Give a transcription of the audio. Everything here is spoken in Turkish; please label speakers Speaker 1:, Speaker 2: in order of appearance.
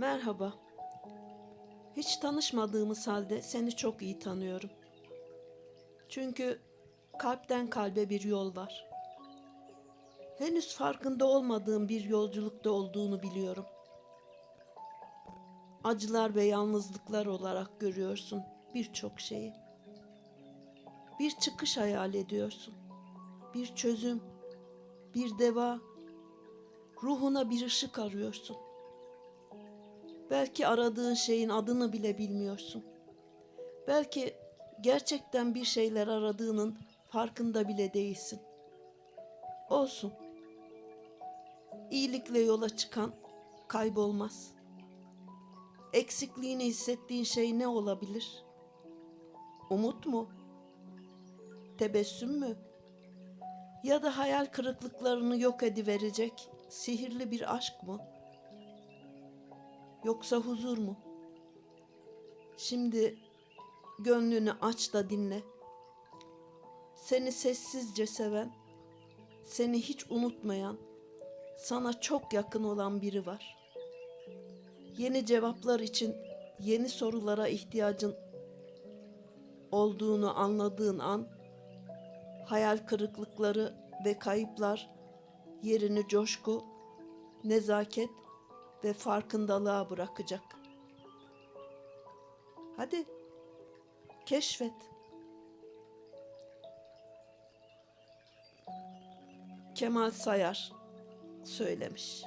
Speaker 1: Merhaba. Hiç tanışmadığımız halde seni çok iyi tanıyorum. Çünkü kalpten kalbe bir yol var. Henüz farkında olmadığım bir yolculukta olduğunu biliyorum. Acılar ve yalnızlıklar olarak görüyorsun birçok şeyi. Bir çıkış hayal ediyorsun. Bir çözüm, bir deva, ruhuna bir ışık arıyorsun. Belki aradığın şeyin adını bile bilmiyorsun. Belki gerçekten bir şeyler aradığının farkında bile değilsin. Olsun. İyilikle yola çıkan kaybolmaz. Eksikliğini hissettiğin şey ne olabilir? Umut mu? Tebessüm mü? Ya da hayal kırıklıklarını yok ediverecek sihirli bir aşk mı? Yoksa huzur mu? Şimdi gönlünü aç da dinle. Seni sessizce seven, seni hiç unutmayan, sana çok yakın olan biri var. Yeni cevaplar için yeni sorulara ihtiyacın olduğunu anladığın an hayal kırıklıkları ve kayıplar yerini coşku, nezaket ve farkındalığa bırakacak. Hadi keşfet. Kemal Sayar söylemiş.